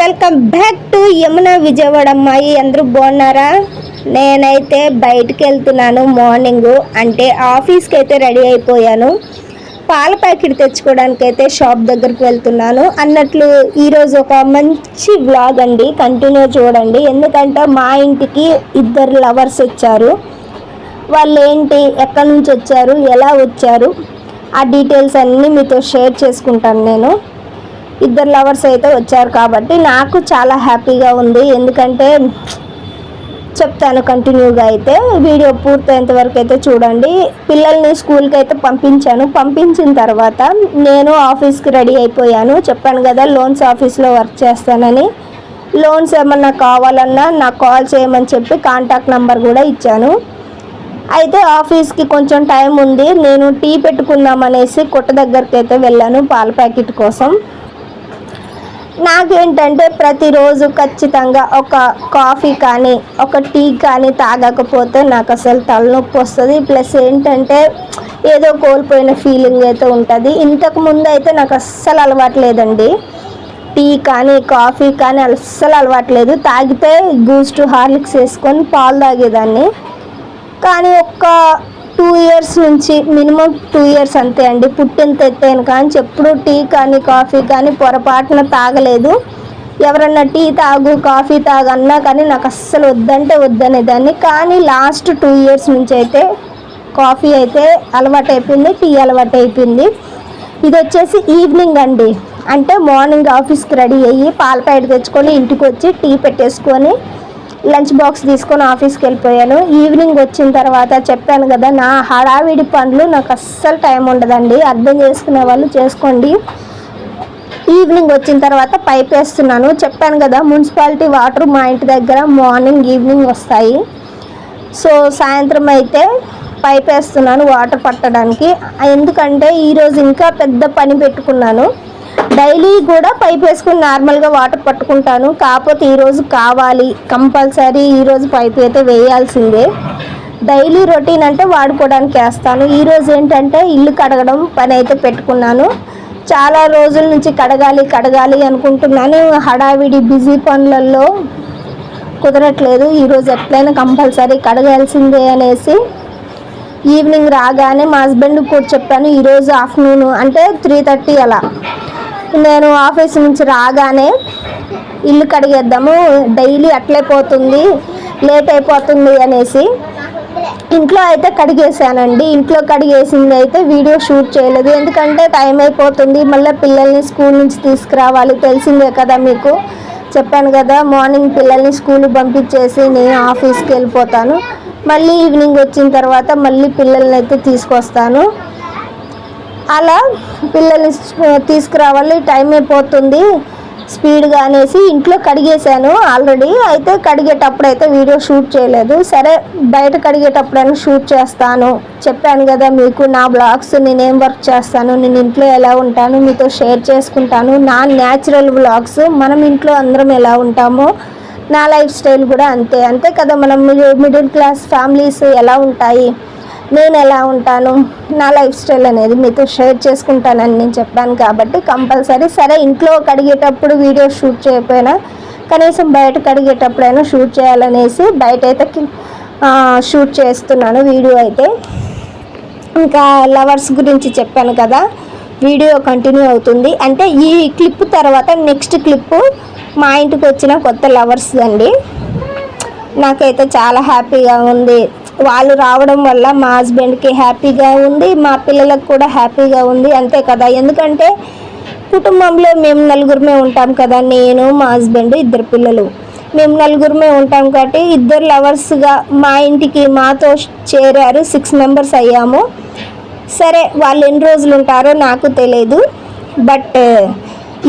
Welcome back to Yamuna Vijayawada అమ్మాయి. అందరూ బాగున్నారా? నేనైతే బయటికి వెళ్తున్నాను మార్నింగ్. అంటే ఆఫీస్కి అయితే రెడీ అయిపోయాను. పాల ప్యాకెట్ తెచ్చుకోవడానికి అయితే షాప్ దగ్గరికి వెళ్తున్నాను. అన్నట్లు ఈరోజు ఒక మంచి వ్లాగ్ అండి. కంటిన్యూ చూడండి. ఎందుకంటే మా ఇంటికి ఇద్దరు లవర్స్ వచ్చారు. వాళ్ళు ఏంటి ఎక్కడి నుంచి వచ్చారు? ఎలా వచ్చారు? ఆ డీటెయిల్స్ అన్నీ మీతో షేర్ చేసుకుంటాను నేను. ఇద్దరు లవర్స్ అయితే వచ్చారు కాబట్టి నాకు చాలా హ్యాపీగా ఉంది. ఎందుకంటే చెప్తాను కంటిన్యూగా అయితే వీడియో పూర్తయ్యేంత వరకు అయితే చూడండి. పిల్లల్ని స్కూల్కి అయితే పంపించాను. పంపించిన తర్వాత నేను ఆఫీస్కి రెడీ అయిపోయాను. చెప్పాను కదా లోన్స్ ఆఫీస్లో వర్క్ చేస్తానని. లోన్స్ ఏమన్నా కావాలన్నా నాకు కాల్ చేయమని చెప్పి కాంటాక్ట్ నెంబర్ కూడా ఇచ్చాను. అయితే ఆఫీస్కి కొంచెం టైం ఉంది. నేను టీ పెట్టుకుందామనేసి కొట్ట దగ్గరికి అయితే వెళ్ళాను పాల ప్యాకెట్ కోసం. నాకేంటంటే ప్రతిరోజు ఖచ్చితంగా ఒక కాఫీ కానీ ఒక టీ కానీ తాగకపోతే నాకు అసలు తలనొప్పి వస్తుంది. ప్లస్ ఏంటంటే ఏదో కోల్పోయిన ఫీలింగ్ అయితే ఉంటుంది. ఇంతకు ముందు అయితే నాకు అస్సలు అలవాటు లేదండి టీ కానీ కాఫీ కానీ అస్సలు అలవాటు లేదు తాగితే బూస్ట్ హార్లిక్స్ వేసుకొని పాలు తాగేదాన్ని. కానీ ఒక్క టూ ఇయర్స్ నుంచి మినిమం టూ ఇయర్స్ అంతే అండి. పుట్టిన తెత్తాను కానీ ఎప్పుడు టీ కానీ కాఫీ కానీ పొరపాటున తాగలేదు. ఎవరన్నా టీ తాగు కాఫీ తాగు అన్నా కానీ నాకు అస్సలు వద్దంటే వద్దనేదాన్ని. కానీ లాస్ట్ టూ ఇయర్స్ నుంచి అయితే కాఫీ అయితే అలవాటు అయిపోయింది టీ అలవాటు అయిపోయింది ఇది వచ్చేసి ఈవినింగ్ అండి. అంటే మార్నింగ్ ఆఫీస్కి రెడీ అయ్యి పాల ప్యాకెట్ తెచ్చుకొని ఇంటికి వచ్చి టీ పెట్టేసుకొని లంచ్ బాక్స్ తీసుకొని ఆఫీస్కి వెళ్ళిపోయాను. ఈవినింగ్ వచ్చిన తర్వాత చెప్పాను కదా నా హడావిడి పనులు నాకు అస్సలు టైం ఉండదండి. అర్థం చేసుకునే వాళ్ళు చేసుకోండి. ఈవినింగ్ వచ్చిన తర్వాత పైప్ వేస్తున్నాను. చెప్పాను కదా మున్సిపాలిటీ వాటర్ మా ఇంటి దగ్గర మార్నింగ్ ఈవినింగ్ వస్తాయి. సో సాయంత్రం అయితే పైప్ వేస్తున్నాను వాటర్ పట్టడానికి. ఎందుకంటే ఈరోజు ఇంకా పెద్ద పని పెట్టుకున్నాను. డైలీ కూడా పైప్ వేసుకుని నార్మల్గా వాటర్ పట్టుకుంటాను. కాకపోతే ఈరోజు కావాలి కంపల్సరీ ఈరోజు పైప్ అయితే వేయాల్సిందే. డైలీ రొటీన్ అంటే వాడుకోవడానికి వేస్తాను. ఈరోజు ఏంటంటే ఇల్లు కడగడం పని అయితే పెట్టుకున్నాను. చాలా రోజుల నుంచి కడగాలి కడగాలి అనుకుంటున్నాను. హడావిడి బిజీ పనులలో కుదరట్లేదు. ఈరోజు ఎట్లయినా కంపల్సరీ కడగాల్సిందే అనేసి ఈవినింగ్ రాగానే మా హస్బెండ్ కూడా చెప్పాను. ఈరోజు ఆఫ్టర్నూన్ అంటే త్రీ థర్టీ అలా. నేను ఆఫీస్ నుంచి రాగానే ఇల్లు కడిగేద్దాము డైలీ అట్లే పోతుంది లేట్ అయిపోతుంది అనేసి ఇంట్లో అయితే కడిగేసానండి ఇంట్లో కడిగేసింది అయితే వీడియో షూట్ చేయలేదు. ఎందుకంటే టైం అయిపోతుంది. మళ్ళీ పిల్లల్ని స్కూల్ నుంచి తీసుకురావాలి. తెలిసిందే కదా మీకు. చెప్పాను కదా మార్నింగ్ పిల్లల్ని స్కూల్ పంపించేసి నేను ఆఫీస్కి వెళ్ళిపోతాను. మళ్ళీ ఈవినింగ్ వచ్చిన తర్వాత మళ్ళీ పిల్లల్ని అయితే తీసుకొస్తాను. అలా పిల్లల్ని తీసుకురావాలి టైం అయిపోతుంది. స్పీడ్గా అనేసి ఇంట్లో కడిగేశాను ఆల్రెడీ. అయితే కడిగేటప్పుడు అయితే వీడియో షూట్ చేయలేదు. సరే బయట కడిగేటప్పుడైనా షూట్ చేస్తాను. చెప్పాను కదా మీకు నా బ్లాగ్స్ నేనేం వర్క్ చేస్తాను నేను ఇంట్లో ఎలా ఉంటాను మీతో షేర్ చేసుకుంటాను. నా న్యాచురల్ బ్లాగ్స్ మనం ఇంట్లో అందరం ఎలా ఉంటామో నా లైఫ్ స్టైల్ కూడా అంతే. అంతే కదా మనం మిడిల్ క్లాస్ ఫ్యామిలీస్ ఎలా ఉంటాయి? నేను ఎలా ఉంటాను నా లైఫ్ స్టైల్ అనేది మీతో షేర్ చేసుకుంటానని నేను చెప్పాను కాబట్టి కంపల్సరీ సరే ఇంట్లో కడిగేటప్పుడు వీడియో షూట్ చేయకపోయినా కనీసం బయట కడిగేటప్పుడైనా షూట్ చేయాలనేసి బయట అయితే షూట్ చేస్తున్నాను వీడియో అయితే. ఇంకా లవర్స్ గురించి చెప్పాను కదా వీడియో కంటిన్యూ అవుతుంది. అంటే ఈ క్లిప్ తర్వాత నెక్స్ట్ క్లిప్ మా ఇంటికి వచ్చిన కొత్త లవర్స్ అండి. నాకైతే చాలా హ్యాపీగా ఉంది. వాళ్ళు రావడం వల్ల మా హస్బెండ్కి హ్యాపీగా ఉంది మా పిల్లలకు కూడా హ్యాపీగా ఉంది అంతే కదా. ఎందుకంటే కుటుంబంలో మేము నలుగురమే ఉంటాం కదా నేను మా హస్బెండ్ ఇద్దరు పిల్లలు. మేము నలుగురమే ఉంటాం కాబట్టి ఇద్దరు లవర్స్గా మా ఇంటికి మాతో చేరారు సిక్స్ మెంబర్స్ అయ్యాము. సరే వాళ్ళు ఎన్ని రోజులు ఉంటారో నాకు తెలియదు బట్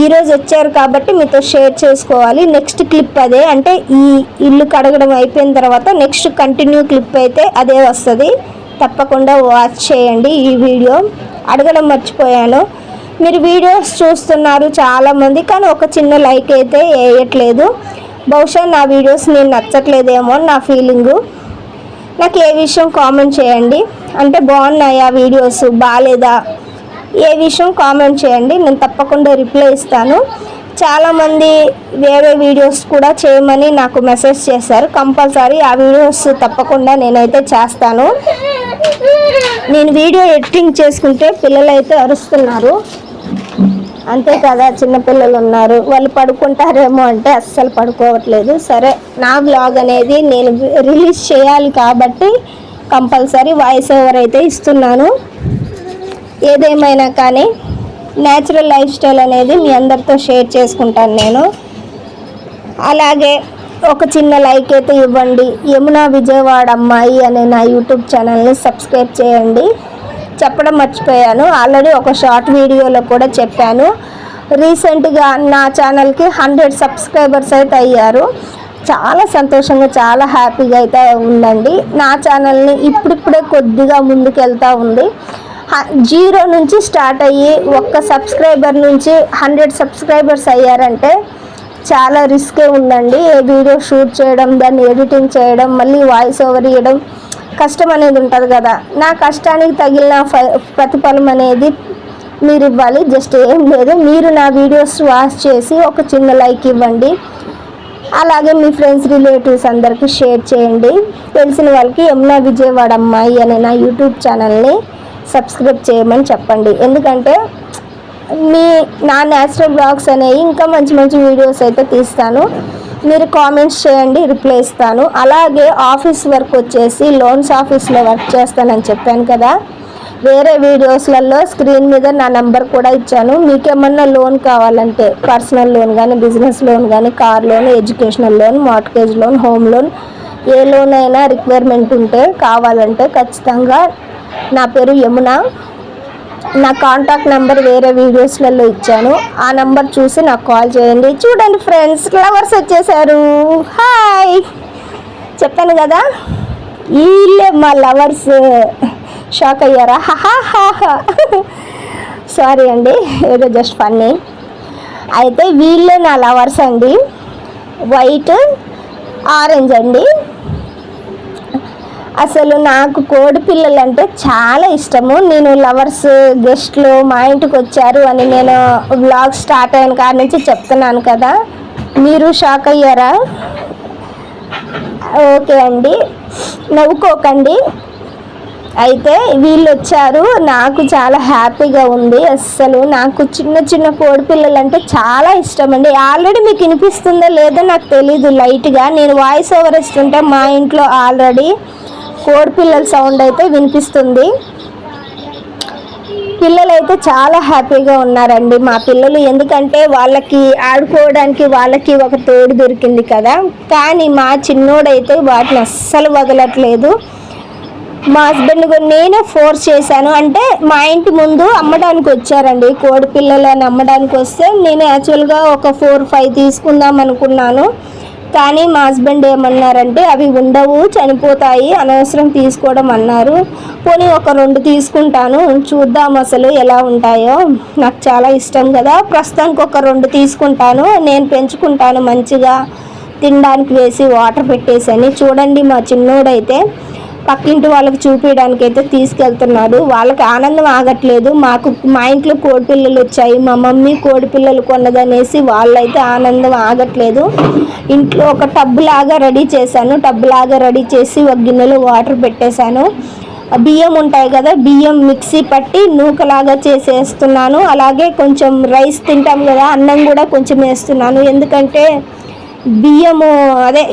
ఈరోజు వచ్చారు కాబట్టి మీతో షేర్ చేసుకోవాలి. నెక్స్ట్ క్లిప్ అదే. అంటే ఈ ఇల్లు కడగడం అయిపోయిన తర్వాత నెక్స్ట్ కంటిన్యూ క్లిప్ అయితే అదే వస్తుంది. తప్పకుండా వాచ్ చేయండి ఈ వీడియో. అడగడం మర్చిపోయాను. మీరు వీడియోస్ చూస్తున్నారు చాలామంది కానీ ఒక చిన్న లైక్ అయితే వేయట్లేదు. బహుశా నా వీడియోస్ నేను నచ్చట్లేదేమో నా ఫీలింగు. నాకు ఏ విషయం కామెంట్ చేయండి. అంటే బాగున్నాయా వీడియోస్? బాగాలేదా ఏ విషయం కామెంట్ చేయండి. నేను తప్పకుండా రిప్లై ఇస్తాను. చాలామంది వేరే వీడియోస్ కూడా చేయమని నాకు మెసేజ్ చేశారు. కంపల్సరీ ఆ వీడియోస్ తప్పకుండా నేనైతే చేస్తాను. నేను వీడియో ఎడిటింగ్ చేసుకుంటే పిల్లలు అయితే అరుస్తున్నారు. అంతే కదా చిన్నపిల్లలు ఉన్నారు. వాళ్ళు పడుకుంటారేమో అంటే అస్సలు పడుకోవట్లేదు. సరే నా బ్లాగ్ అనేది నేను రిలీజ్ చేయాలి కాబట్టి కంపల్సరీ వాయిస్ ఓవర్ అయితే ఇస్తున్నాను. ఏదేమైనా కానీ న్యాచురల్ లైఫ్ స్టైల్ అనేది మీ అందరితో షేర్ చేసుకుంటాను నేను. అలాగే ఒక చిన్న లైక్ అయితే ఇవ్వండి. యమున విజయవాడ అమ్మాయి అనే నా యూట్యూబ్ ఛానల్ని సబ్స్క్రైబ్ చేయండి. చెప్పడం మర్చిపోయాను. ఆల్రెడీ ఒక షార్ట్ వీడియోలో కూడా చెప్పాను. రీసెంట్గా నా ఛానల్కి హండ్రెడ్ సబ్స్క్రైబర్స్ అయితే అయ్యారు. చాలా సంతోషంగా చాలా హ్యాపీగా అయితే ఉందండి. నా ఛానల్ని ఇప్పుడిప్పుడే కొద్దిగా ముందుకెళ్తూ ఉంది. జీరో నుంచి స్టార్ట్ అయ్యి ఒక్క సబ్స్క్రైబర్ నుంచి హండ్రెడ్ సబ్స్క్రైబర్స్ అయ్యారంటే చాలా రిస్కే ఉందండి. ఏ వీడియో షూట్ చేయడం దాన్ని ఎడిటింగ్ చేయడం మళ్ళీ వాయిస్ ఓవర్ ఇవ్వడం కష్టం అనేది ఉంటుంది కదా. నా కష్టానికి తగిలిన ఫ- ప్రతిఫలం అనేది మీరు ఇవ్వాలి. జస్ట్ ఏం లేదు. మీరు నా వీడియోస్ వాచ్ చేసి ఒక చిన్న లైక్ ఇవ్వండి. అలాగే మీ ఫ్రెండ్స్ రిలేటివ్స్ అందరికీ షేర్ చేయండి. తెలిసిన వాళ్ళకి యమునా విజయవాడ అమ్మాయి అనే నా యూట్యూబ్ ఛానల్ని సబ్స్క్రైబ్ చేయమని చెప్పండి. ఎందుకంటే మీ నా న్యాచురల్ బ్లాగ్స్ అనేవి ఇంకా మంచి మంచి వీడియోస్ అయితే తీస్తాను. మీరు కామెంట్స్ చేయండి రిప్లై ఇస్తాను. అలాగే ఆఫీస్ వర్క్ వచ్చేసి లోన్స్ ఆఫీస్లో వర్క్ చేస్తానని చెప్పాను కదా. వేరే వీడియోస్లలో స్క్రీన్ మీద నా నెంబర్ కూడా ఇచ్చాను. మీకేమన్నా లోన్ కావాలంటే పర్సనల్ లోన్ కానీ బిజినెస్ లోన్ కానీ car loan educational loan mortgage loan home loan ఏ లోన్ అయినా రిక్వైర్మెంట్ ఉంటే కావాలంటే ఖచ్చితంగా నా పేరు యమున. నా కాంటాక్ట్ నెంబర్ వేరే వీడియోస్లలో ఇచ్చాను. ఆ నెంబర్ చూసి నాకు కాల్ చేయండి. చూడండి ఫ్రెండ్స్ ఫ్లవర్స్ వచ్చేసారు. హాయ్ చెప్పాను కదా వీళ్ళే మా లవర్స్ షాక్ అయ్యారా? సారీ అండి ఏదో జస్ట్ ఫన్నీ అయితే వీళ్ళే నా లవర్స్ అండి. వైట్ ఆరెంజ్ అండి. అసలు నాకు కోడి పిల్లలు అంటే చాలా ఇష్టము. నేను లవర్స్ గెస్ట్లు మా ఇంటికి వచ్చారు అని నేను బ్లాగ్ స్టార్ట్ అయిన కాడ నుంచి చెప్తున్నాను కదా. మీరు షాక్ అయ్యారా? ఓకే అండి. నవ్వుకోకండి. అయితే వీళ్ళు వచ్చారు. నాకు చాలా హ్యాపీగా ఉంది. అస్సలు నాకు చిన్న చిన్న కోడి పిల్లలు అంటే చాలా ఇష్టం అండి. ఆల్రెడీ మీకు వినిపిస్తుందో లేదో నాకు తెలీదు లైట్గా. నేను వాయిస్ ఓవర్ ఇస్తుంటే మా ఇంట్లో ఆల్రెడీ పిల్లల సౌండ్ అయితే వినిపిస్తుంది. పిల్లలు అయితే చాలా హ్యాపీగా ఉన్నారండి మా పిల్లలు. ఎందుకంటే వాళ్ళకి ఆడుకోవడానికి వాళ్ళకి ఒక తోడు దొరికింది కదా. కానీ మా చిన్నోడైతే వాటిని అస్సలు వదలట్లేదు. మా హస్బెండ్ కూడా నేనే ఫోర్స్ చేశాను. అంటే మా ఇంటి ముందు అమ్మడానికి వచ్చారండి కోడి పిల్లలని అమ్మడానికి వస్తే. నేను యాక్చువల్గా ఒక ఫోర్ ఫైవ్ తీసుకుందాం అనుకున్నాను. కానీ మా హస్బెండ్ ఏమన్నారంటే అవి ఉండవు చనిపోతాయి అనవసరం తీసుకోవడం అన్నారు. పోనీ ఒక రెండు తీసుకుంటాను చూద్దాం అసలు ఎలా ఉంటాయో. నాకు చాలా ఇష్టం కదా ప్రస్తుతానికి ఒక రెండు తీసుకుంటాను నేను పెంచుకుంటాను మంచిగా. తినడానికి వేసి వాటర్ పెట్టేసని చూడండి మా చిన్నోడైతే. పక్కింటి వాళ్ళకి చూపించడానికి అయితే తీసుకెళ్తున్నాడు. వాళ్ళకి ఆనందం ఆగట్లేదు. మాకు మా ఇంట్లో కోడి పిల్లలు వచ్చాయి. మా మమ్మీ కోడి పిల్లలు కొన్నదనేసి వాళ్ళైతే ఆనందం ఆగట్లేదు. ఇంట్లో ఒక టబ్ లాగా రెడీ చేశాను. టబ్ లాగా రెడీ చేసి ఒక గిన్నెలో వాటర్ పెట్టేశాను. బియ్యం ఉంటాయి కదా బియ్యం మిక్సీ పట్టి నూకలాగా చేసేస్తున్నాను. అలాగే కొంచెం రైస్ తింటాం కదా అన్నం కూడా కొంచెం వేస్తున్నాను. ఎందుకంటే బియ్యము అదే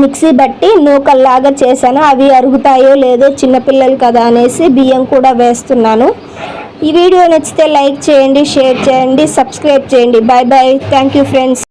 మిక్సీ బట్టి నూకల్లాగా చేశాను. అవి అరుగుతాయో లేదో చిన్నపిల్లలు కదా అనేసి బియ్యం కూడా వేస్తున్నాను. ఈ వీడియో నచ్చితే లైక్ చేయండి షేర్ చేయండి సబ్స్క్రైబ్ చేయండి. Bye bye. Thank you friends.